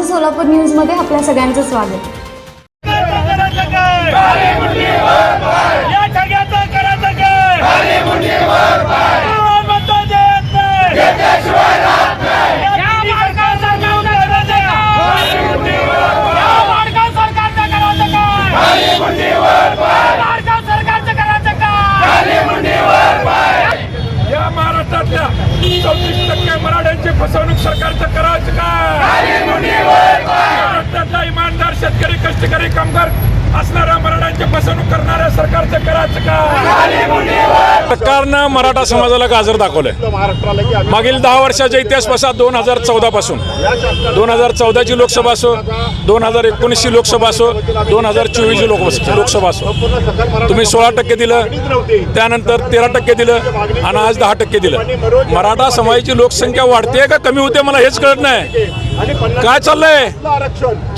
माझं सोलापूर न्यूजमध्ये आपल्या सगळ्यांचं स्वागत. सरकारचं या महाराष्ट्रातल्या चौतीस टक्के मराठ्यांची फसवणूक सरकारचं करायचं काय महाराष्ट्रातला इमानदार शेतकरी कष्टकरी कामगार असणाऱ्या मराठ्यांची फसवणूक करणाऱ्या सरकारचं करायचं का सरकारनं मराठा समाजाला गाजर दाखवलंय. मागील दहा वर्षाच्या पसा दोन हजार चौदा पासून. दोन हजार चौदाची लोकसभा असो दोन हजार एकोणीसची लोकसभा असो दोन हजार चोवीसची लोक लोकसभा असो तुम्ही सोळा टक्के दिलं त्यानंतर तेरा टक्के दिलं आणि आज दहा टक्के दिलं. मराठा समाजाची लोकसंख्या वाढते का कमी होते मला हेच कळत नाही. काय चाललंय?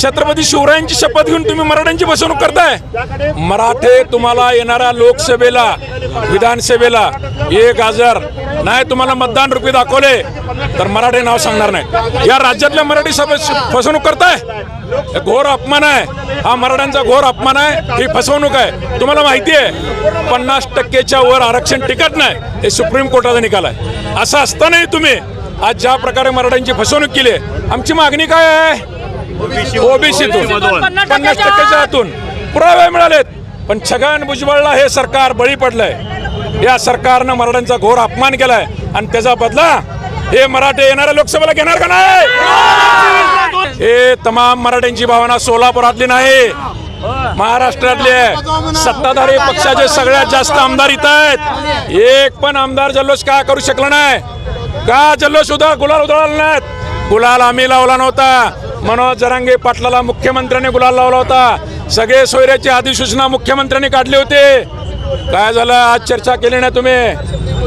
छत्रपती शिवरायांची शपथ घेऊन तुम्ही मराठ्यांची फसवणूक करताय? मराठे तुम्हाला येणाऱ्या लोकसभेला विधानसभेला एक हजार नाही तुम्हाला मतदान रुपये दाखवले तर मराठे नाव सांगणार नाही. या राज्यातल्या मराठी सभे फसवणूक करताय? हे घोर अपमान आहे. हा मराठ्यांचा घोर अपमान आहे. ही फसवणूक आहे. तुम्हाला माहिती आहे पन्नास टक्केच्या वर आरक्षण टिकत नाही. हे सुप्रीम कोर्टाचा निकाल आहे. असं असतानाही तुम्ही आज ज्या प्रकारे मराठ्यांची फसवणूक केली आहे, आमची मागणी काय आहे? ओबीसीतून. पन्नास टक्क्याच्या आतून पुरावे मिळालेत. पण छगन भुजबळला हे सरकार बळी पडलंय. या सरकारनं मराठ्यांचा घोर अपमान केलाय. आणि त्याचा बदला हे मराठे येणाऱ्या लोकसभेला घेणार का नाही? हे तमाम मराठ्यांची भावना सोलापुरातली नाही. महाराष्ट्रातले आहे. सत्ताधारी पक्षाचे सगळ्यात जास्त आमदार इथं आहेत. एक पण आमदार जल्लोष का करू शकला नाही? का जल्लोष उदा गुलाल उधळला नाहीत. गुलाल आम्ही लावला नव्हता. मनोज जरांगे पाटलाला मुख्यमंत्र्यांनी गुलाल लावला होता. सगळे सोयऱ्याची अधिसूचना मुख्यमंत्र्यांनी काढली होती. काय झालं? आज चर्चा केली नाही तुम्ही.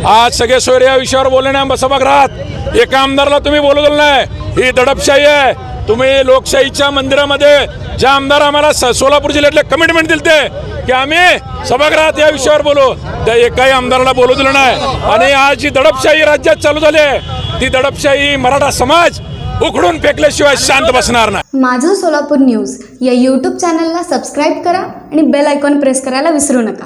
आज सगळे सोयरे या विषयावर बोलले नाही सभागृहात. एका आमदारला तुम्ही बोलवलं नाही. ही दडपशाही आहे. तुम्ही लोकशाहीच्या मंदिरामध्ये ज्या आमदार आम्हाला स- सोलापूर जिल्ह्यातले कमिटमेंट दिलते की आम्ही सभागृहात या विषयावर बोलू. त्या एकाही आमदाराला बोलू दिलं नाही. आणि आज जी दडपशाही राज्यात चालू झाली आहे ती दडपशाही मराठा समाज उखडून फेकल्याशिवाय शांत बसणार नाही. माझं सोलापूर न्यूज या यूट्यूब चॅनलला सबस्क्राईब करा आणि बेल आयकॉन प्रेस करायला विसरू नका.